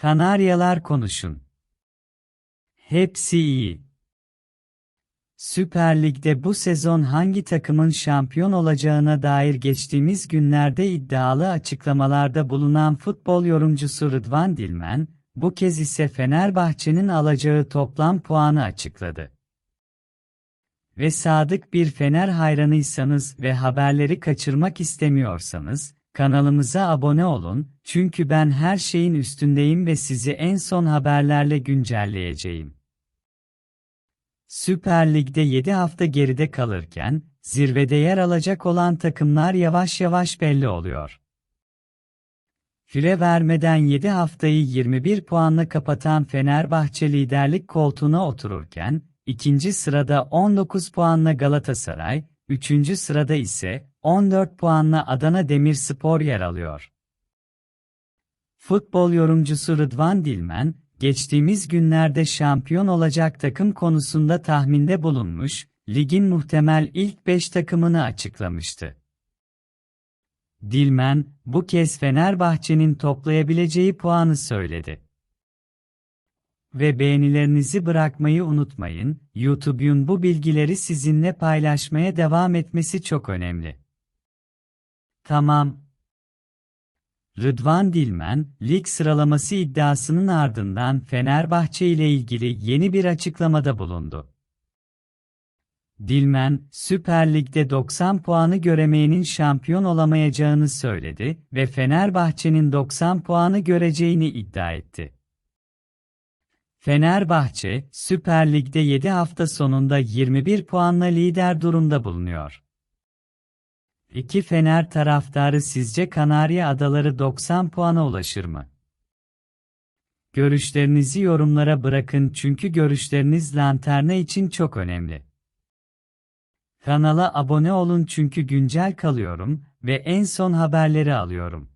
Kanaryalar konuşun. Hepsi iyi. Süper Lig'de bu sezon hangi takımın şampiyon olacağına dair geçtiğimiz günlerde iddialı açıklamalarda bulunan futbol yorumcusu Rıdvan Dilmen, bu kez ise Fenerbahçe'nin alacağı toplam puanı açıkladı. Ve sadık bir Fener hayranıysanız ve haberleri kaçırmak istemiyorsanız, kanalımıza abone olun, çünkü ben her şeyin üstündeyim ve sizi en son haberlerle güncelleyeceğim. Süper Lig'de 7 hafta geride kalırken, zirvede yer alacak olan takımlar yavaş yavaş belli oluyor. Füre vermeden 7 haftayı 21 puanla kapatan Fenerbahçe liderlik koltuğuna otururken, ikinci sırada 19 puanla Galatasaray, üçüncü sırada ise 14 puanla Adana Demirspor yer alıyor. Futbol yorumcusu Rıdvan Dilmen, geçtiğimiz günlerde şampiyon olacak takım konusunda tahminde bulunmuş, ligin muhtemel ilk 5 takımını açıklamıştı. Dilmen, bu kez Fenerbahçe'nin toplayabileceği puanı söyledi. Ve beğenilerinizi bırakmayı unutmayın, YouTube'un bu bilgileri sizinle paylaşmaya devam etmesi çok önemli. Tamam, Rıdvan Dilmen, lig sıralaması iddiasının ardından Fenerbahçe ile ilgili yeni bir açıklamada bulundu. Dilmen, Süper Lig'de 90 puanı göremeyenin şampiyon olamayacağını söyledi ve Fenerbahçe'nin 90 puanı göreceğini iddia etti. Fenerbahçe, Süper Lig'de 7 hafta sonunda 21 puanla lider durumda bulunuyor. İki Fener taraftarı sizce Kanarya Adaları 90 puana ulaşır mı? Görüşlerinizi yorumlara bırakın çünkü görüşleriniz lanterna için çok önemli. Kanala abone olun çünkü güncel kalıyorum ve en son haberleri alıyorum.